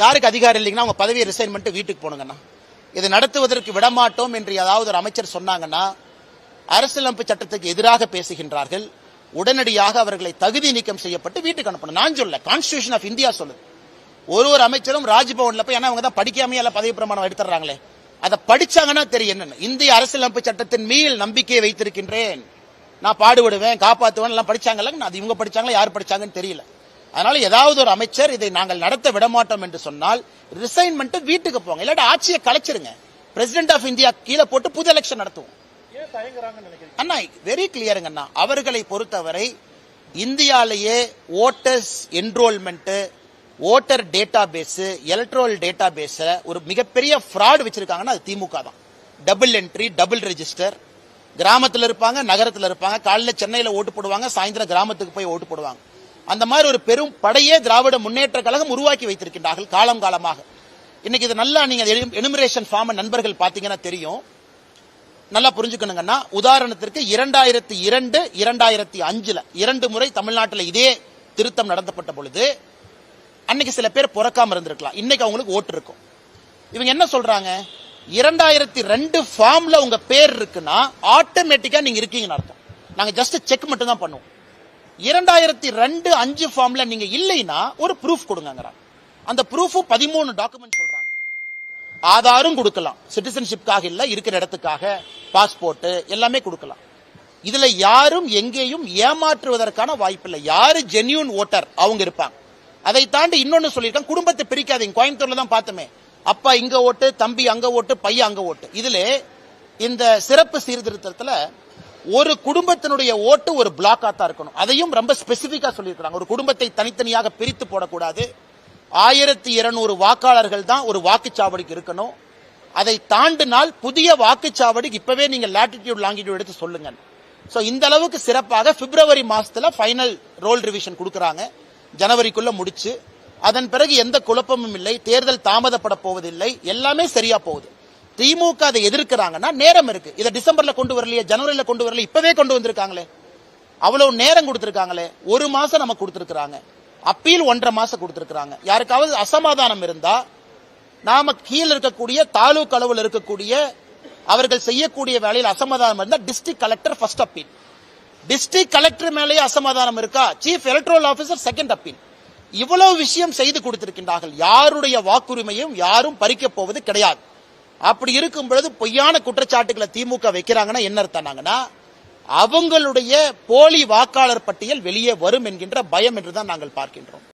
யாருக்கு அதிகாரம் இல்லைங்கன்னா அவங்க பதவியை ரிசைன் பண்ணிட்டு வீட்டுக்கு போனுங்கண்ணா இதை நடத்துவதற்கு விடமாட்டோம் என்று ஏதாவது ஒரு அமைச்சர் சொன்னாங்கன்னா அரசியலமைப்பு சட்டத்துக்கு எதிராக பேசுகின்றார்கள். உடனடியாக அவர்களை தகுதி நீக்கம் செய்யப்பட்டு வீட்டுக்கு அனுப்பணும். நான் சொல்ல கான்ஸ்டியூஷன் ஆஃப் இந்தியா சொல்லுது. ஒரு ஒரு அமைச்சரும் ராஜ்பவன்ல போய் ஏன்னா அவங்க தான் படிக்காமையே எல்லாம் பதவி பிரமாணம் எடுத்துறாங்களே அதை படிச்சாங்கன்னா தெரியும் என்னன்னு. இந்திய அரசியலமைப்பு சட்டத்தின் மீள் நம்பிக்கையை வைத்திருக்கின்றேன். நான் பாடுபடுவேன் காப்பாற்றுவேன் எல்லாம் படிச்சாங்கல்ல அது இவங்க படிச்சாங்களா யார் படிச்சாங்கன்னு தெரியல. அதனால ஏதாவது ஒரு அமைச்சர் இதை நாங்கள் நடத்த விடமாட்டோம் என்று சொன்னால் ரிசைன்மெண்ட் வீட்டுக்கு போங்க. இல்லாட்டி ஆட்சியை கலைச்சிருங்க. பிரசிடென்ட் ஆஃப் இந்தியா கீழே போட்டு புது எலெக்ஷன் நடத்துவோம். அண்ணா வெரி கிளியருங்க அண்ணா. அவர்களை பொறுத்தவரை இந்தியாலேயே voters enrolment voter data base electoral data base ஒரு மிகப்பெரிய ஃப்ராட் வச்சிருக்காங்கன்னா அது திமுக தான். டபுள் என்ட்ரி டபுள் ரெஜிஸ்டர் கிராமத்துல இருப்பாங்க நகரத்துல இருப்பாங்க காலைல சென்னையில ஓட்டு போடுவாங்க சாயந்தரம் கிராமத்துக்கு போய் ஓட்டு போடுவாங்க. அந்த மாதிரி ஒரு பெரும் படையே திராவிட முன்னேற்ற கழகம் உருவாக்கி வைத்திருக்கின்றார்கள் காலம் காலமாக. இன்னைக்கு இது நல்லா நீங்க எனுமரேஷன் ஃபார்ம் நண்பர்கள் பாத்தீங்கன்னா தெரியும். நல்லா புரிஞ்சுக்கணுங்கன்னா உதாரணத்திற்கு இரண்டாயிரத்தி இரண்டு இரண்டாயிரத்தி அஞ்சுல இரண்டு முறை தமிழ்நாட்டில் இதே திருத்தம் நடத்தப்பட்ட பொழுது அன்னைக்கு சில பேர் பிறக்காம இருந்திருக்கலாம். இன்னைக்கு அவங்களுக்கு ஓட்டு இருக்கும். இவங்க என்ன சொல்றாங்க? இரண்டாயிரத்தி ரெண்டு ஃபார்ம்ல உங்க பேர் இருக்குன்னா ஆட்டோமேட்டிக்கா நீங்க இருக்கீங்கன்னு அர்த்தம். நாங்க ஜஸ்ட் செக் மட்டும் தான் பண்ணுவோம். இரண்டாயிரத்தி ரெண்டு அஞ்சு ஃபார்ம்ல நீங்க இல்லைன்னா ஒரு ப்ரூஃப் கொடுங்கிறாங்க அந்த ப்ரூஃபும் பதிமூணு டாக்குமெண்ட் சொல்றாங்க. ஆதாரும் கொடுக்கலாம். சிட்டிசன்ஷிப்காக இல்ல இருக்கிற இடத்துக்காக பாஸ்போர்ட் எல்லாமே கொடுக்கலாம். இதுல யாரும் எங்கேயும் ஏமாற்றுவதற்கான வாய்ப்பில்லை யாரு ஜென்யூன் ஓட்டர் அவங்க இருப்பாங்க. அதை தாண்டி இன்னொன்னு சொல்லியிருக்காங்க குடும்பத்தை பிரிக்காதீங்க. கோயம்புத்தூர்ல தான் பார்த்தோமே. அப்பா இங்க ஓட்டு தம்பி அங்க ஓட்டு பையன் அங்க ஓட்டு. இதுல இந்த சிறப்பு சீர்திருத்தத்துல ஒரு குடும்பத்தினுடைய ஓட்டு ஒரு பிளாக்காக தான் இருக்கணும். அதையும் ரொம்ப ஸ்பெசிஃபிக்காக சொல்லியிருக்கிறாங்க. ஒரு குடும்பத்தை தனித்தனியாக பிரித்து போடக்கூடாது. ஆயிரத்தி இருநூறு வாக்காளர்கள் தான் ஒரு வாக்குச்சாவடிக்கு இருக்கணும். அதை தாண்டினால் புதிய வாக்குச்சாவடி இப்பவே நீங்க லாட்டிடியூட் லாங்கிடியூட் எடுத்து சொல்லுங்க ஸோ இந்த அளவுக்கு சிறப்பாக பிப்ரவரி மாசத்துல ஃபைனல் ரோல் ரிவிஷன் கொடுக்குறாங்க. ஜனவரிக்குள்ள முடிச்சு. அதன் பிறகு எந்த குழப்பமும் இல்லை. தேர்தல் தாமதப்பட போவதில்லை. எல்லாமே சரியா போகுது. திமுக அதை எதிர்க்கிறாங்கன்னா நேரம் இருக்கு. இதை டிசம்பர்ல கொண்டு வரலையே ஜனவரியில கொண்டு வரல இப்பவே கொண்டு வந்திருக்காங்களே. அவ்வளவு நேரம் கொடுத்திருக்காங்களே. ஒரு மாசம் நமக்கு கொடுத்திருக்கிறாங்க. அப்பீல் ஒன்றரை மாசம் கொடுத்திருக்கிறாங்க. யாருக்காவது அசமாதானம் இருந்தா நாம கீழே இருக்கக்கூடிய தாலுக் அளவில் இருக்கக்கூடிய அவர்கள் செய்யக்கூடிய வேலையில் அசமாதானம் இருந்தா district collector first appeal district collector மேலேயே அசமாதானம் இருக்கா? Chief electoral officer second appeal இவ்வளவு விஷயம் செய்து கொடுத்திருக்கின்றார்கள். யாருடைய வாக்குரிமையும் யாரும் பறிக்கப் போவது கிடையாது. அப்படி இருக்கும் பொழுது பொய்யான குற்றச்சாட்டுகளை திமுக வைக்கிறாங்கன்னா என்ன அர்த்தம்னாங்கன்னா அவங்களுடைய போலி வாக்காளர் பட்டியல் வெளியே வரும் என்கின்ற பயம் என்றுதான் நாங்கள் பார்க்கின்றோம்.